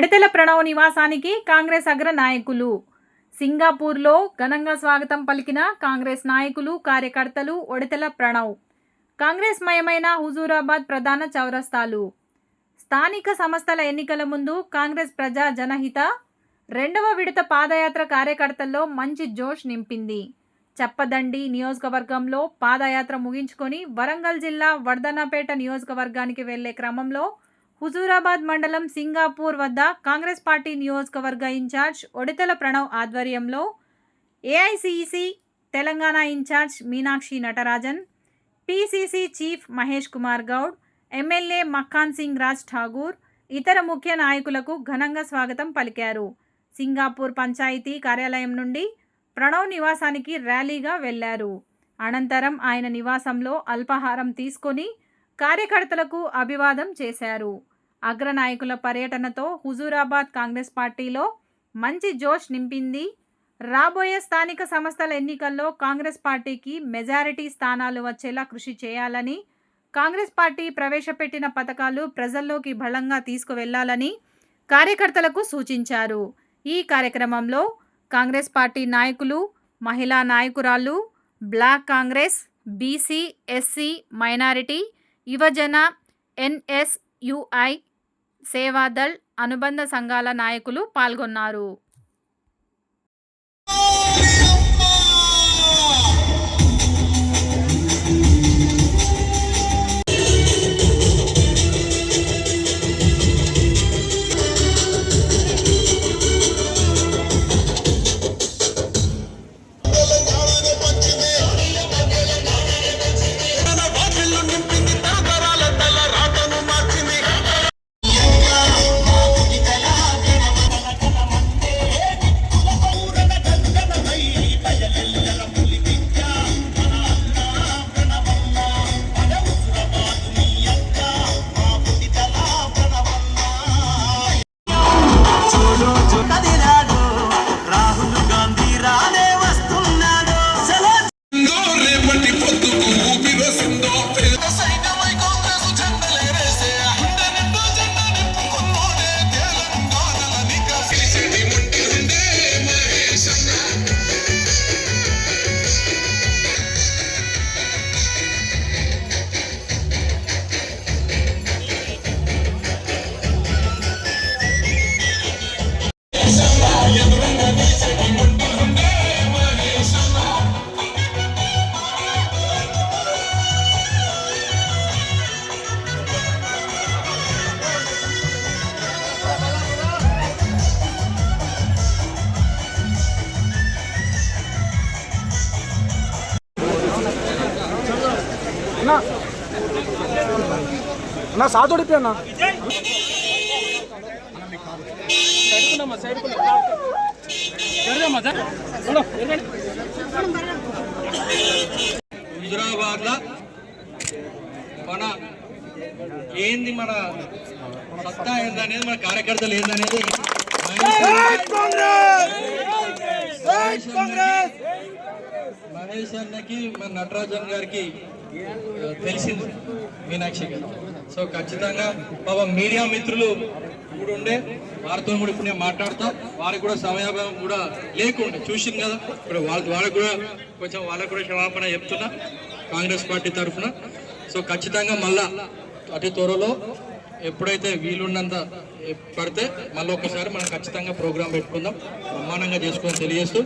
మడితెల ప్రణవ్ నివాసానికి కాంగ్రెస్ అగ్ర నాయకులు. సింగాపూర్లో ఘనంగా స్వాగతం పలికిన కాంగ్రెస్ నాయకులు కార్యకర్తలు ఒడితెల ప్రణవ్. కాంగ్రెస్ మయమైన హుజూరాబాద్ ప్రధాన చౌరస్తాలు. స్థానిక సంస్థల ఎన్నికల ముందు కాంగ్రెస్ ప్రజా జనహిత రెండవ విడత పాదయాత్ర కార్యకర్తల్లో మంచి జోష్ నింపింది. చెప్పదండి నియోజకవర్గంలో పాదయాత్ర ముగించుకొని వరంగల్ జిల్లా వర్ధన్నపేట నియోజకవర్గానికి వెళ్ళే క్రమంలో హుజూరాబాద్ మండలం సింగాపూర్ వద్ద కాంగ్రెస్ పార్టీ నియోజకవర్గ ఇన్ఛార్జ్ ఒడితల ప్రణవ్ ఆధ్వర్యంలో AICC Telangana incharge Meenakshi Natarajan PCC chief Mahesh Kumar Goud MLA Makkan Singh Raj Thakur ఇతర ముఖ్య నాయకులకు ఘనంగా స్వాగతం పలికారు. సింగాపూర్ పంచాయతీ కార్యాలయం నుండి ప్రణవ్ నివాసానికి ర్యాలీగా వెళ్ళారు. అనంతరం ఆయన నివాసంలో అల్పాహారం తీసుకొని కార్యకర్తలకు అభివాదం చేశారు. అగ్రనాయకుల పర్యటనతో హుజూరాబాద్ కాంగ్రెస్ పార్టీలో మంచి జోష్ నింపింది. రాబోయే స్థానిక సంస్థల ఎన్నికల్లో కాంగ్రెస్ పార్టీకి మెజారిటీ స్థానాలు వచ్చేలా కృషి చేయాలని కాంగ్రెస్ పార్టీ ప్రవేశపెట్టిన పథకాలు ప్రజల్లోకి బలంగా తీసుకువెళ్ళాలని కార్యకర్తలకు సూచించారు. ఈ కార్యక్రమంలో కాంగ్రెస్ పార్టీ నాయకులు మహిళా నాయకురాలు block Congress BC SC minority యువజన ఎన్ఎస్యుఐ సేవాదళ్ అనుబంధ సంఘాల నాయకులు పాల్గొన్నారు. అన్నా. అన్నా సాతోడిపి అన్న. హుజురాబాద్ లా మన ఏంది మన సత్తా ఏందనేది మన కార్యకర్తలు ఏందనేది? మహేష్ అన్నకి మన నటరాజన్ గారికి తెలిసింది మీనాక్షి గారు. సో ఖచ్చితంగా పాపం మీడియా మిత్రులు కూడా ఉండే వారితో కూడా ఇప్పుడు నేను మాట్లాడతా. వారికి కూడా సమయాభావం కూడా లేకుండే. చూసింది కదా ఇప్పుడు వాళ్ళ ద్వారా కూడా కొంచెం వాళ్ళకు కూడా క్షమాపణ చెప్తున్నా కాంగ్రెస్ పార్టీ తరఫున. సో ఖచ్చితంగా మళ్ళా అతి త్వరలో ఎప్పుడైతే వీలున్నంత పడితే మళ్ళీ ఒకసారి మనం ఖచ్చితంగా ప్రోగ్రాం పెట్టుకుందాం. బ్రహ్మాండంగా చేసుకొని తెలియజేస్తూ